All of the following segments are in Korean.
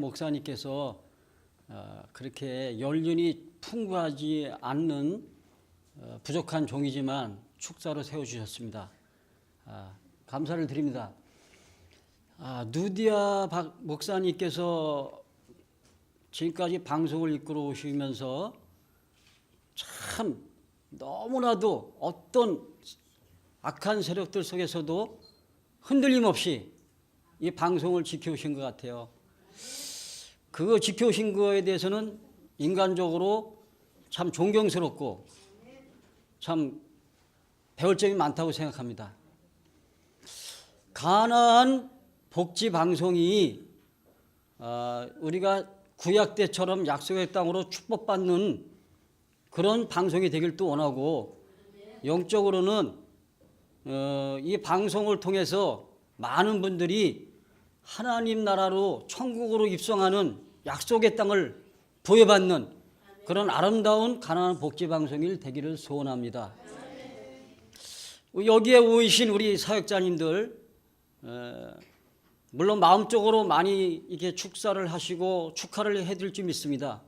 목사님께서 어, 그렇게 연륜이 풍부하지 않는 어, 부족한 종이지만 축사로 세워주셨습니다. 아, 감사를 드립니다. 아, 누디아 박 목사님께서 지금까지 방송을 이끌어 오시면서 참 너무나도 어떤 악한 세력들 속에서도 흔들림 없이 이 방송을 지켜오신 것 같아요. 그거 지켜오신 거에 대해서는 인간적으로 참 존경스럽고 참 배울 점이 많다고 생각합니다. 가나안 복지 방송이 아, 우리가 구약 때처럼 약속의 땅으로 축복받는 그런 방송이 되길 또 원하고 영적으로는 어, 이 방송을 통해서 많은 분들이 하나님 나라로 천국으로 입성하는 약속의 땅을 부여받는 그런 아름다운 가나안 복지 방송일 되기를 소원합니다. 여기에 오신 우리 사역자님들 어, 물론 마음적으로 많이 이렇게 축사를 하시고 축하를 해드릴 줄 믿습니다.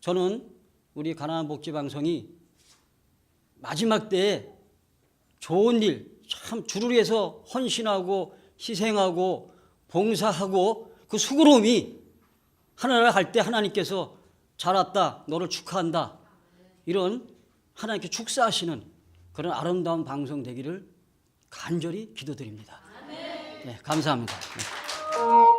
저는 우리 가나안 복지 방송이 마지막 때에 좋은 일, 참 주를 위해서 헌신하고 희생하고 봉사하고 그 수고로움이 하나를 할때 하나님께서 잘 왔다, 너를 축하한다. 이런 하나님께 축사하시는 그런 아름다운 방송 되기를 간절히 기도드립니다. 네, 감사합니다. 네.